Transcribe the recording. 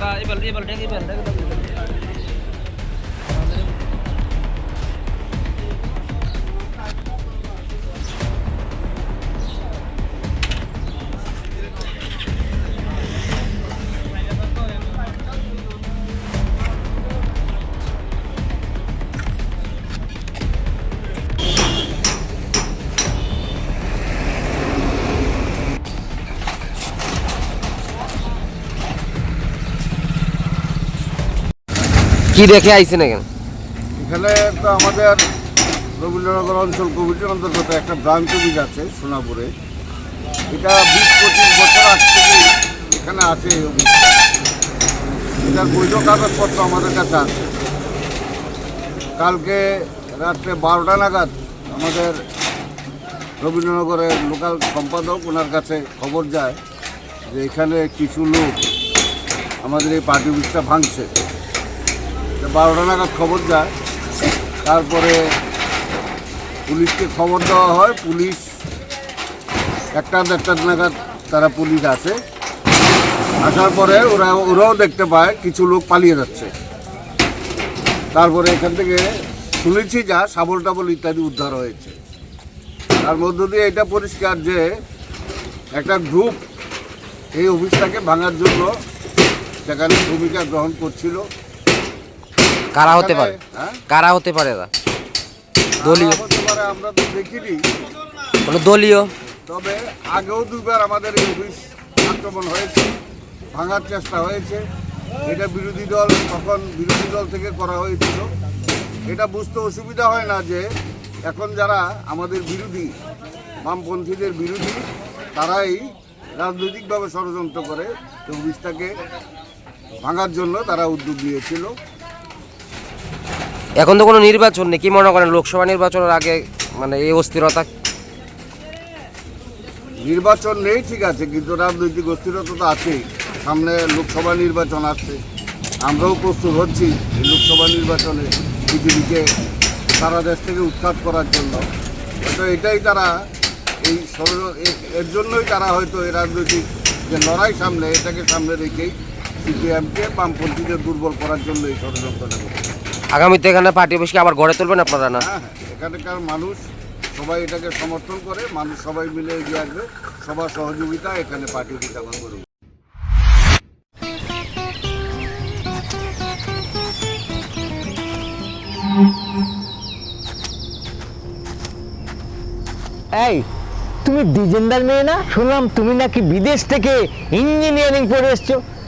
കായ് വെള്ളി വെള്ളി വെള്ളം কি দেখে আইছেন এখানে? এখানে তো আমাদের রবীন্দ্রনগর অঞ্চল কমিটির অন্তর্গত একটা ব্রাঞ্চ অফিস আছে সোনাপুরে। এটা বিশ পঁচিশ বছর আগ থেকেই এখানে আছে এটার বৈধ কাগজপত্র আমাদের কাছে আছে। কালকে রাত্রে বারোটা নাগাদ আমাদের রবীন্দ্রনগরের লোকাল সম্পাদক ওনার কাছে খবর যায় যে এখানে কিছু লোক আমাদের এই পার্টি অফিসটা ভাঙছে। বারোটা নাগাদ খবর যায়। তারপরে পুলিশকে খবর দেওয়া হয়, পুলিশ একটা দেড়টা নাগাদ তারা পুলিশ আসে। আসার পরে ওরা, ওরাও দেখতে পায়, কিছু লোক পালিয়ে যাচ্ছে। তারপরে এখান থেকে শুনেছি যা, শাবল টাবল ইত্যাদি উদ্ধার হয়েছে। তার মধ্য দিয়ে এটা পরিষ্কার যে একটা গ্রুপ এই অফিসটাকে ভাঙার জন্য সেখানে ভূমিকা গ্রহণ করছিল। কারা হতে পারে? হ্যাঁ? কারা হতে পারে এরা? দলীয়। আমরা তো দেখিনি। কোনো দলীয়? তবে আগেও দুবার আমাদের এই অফিস আক্রমণ হয়েছে ভাঙার চেষ্টা হয়েছে। এটা বিরোধী দল তখন বিরোধী দল থেকে করা হয়েছিল। এটা বুঝতে অসুবিধা হয় না যে এখন যারা আমাদের বিরোধী বামপন্থীদের বিরোধী তারাই রাজনৈতিকভাবে ষড়যন্ত্র করে অফিসটাকে ভাঙার জন্য তারা উদ্যোগ নিয়েছিল। এখন তো কোনো নির্বাচন নেই, কি মনে করেন লোকসভা নির্বাচনের আগে মানে এই অস্থিরতা? নির্বাচন নেই, ঠিক আছে, কিন্তু রাজনৈতিক অস্থিরতা তো আছেই। সামনে লোকসভা নির্বাচন আছে আমরাও প্রস্তুত হচ্ছি এই লোকসভা নির্বাচনে পৃথিবীকে সারা দেশ থেকে উৎখাত করার জন্য। হয়তো এটাই তারা এই এর জন্যই তারা হয়তো এই রাজনৈতিক যে লড়াই সামনে, এটাকে সামনে রেখেই সিপিএমকে বামপন্থীদের দুর্বল করার জন্য এই ষড়যন্ত্রটা করছে। আগামীতে এখানে পার্টি অফিসকে আবার গড়ে তুলবেন আপনারা না? হ্যাঁ হ্যাঁ এখানকার মানুষ সবাই এটাকে সমর্থন করে মানুষ সবাই মিলে এগিয়ে আসবে সবার সহযোগিতা এখানে পার্টি বিদ্যমান করবে। এই তুমি ডিজেন্দার মেয়ে না? শুনলাম তুমি নাকি বিদেশ থেকে ইঞ্জিনিয়ারিং পড়ে এসছো।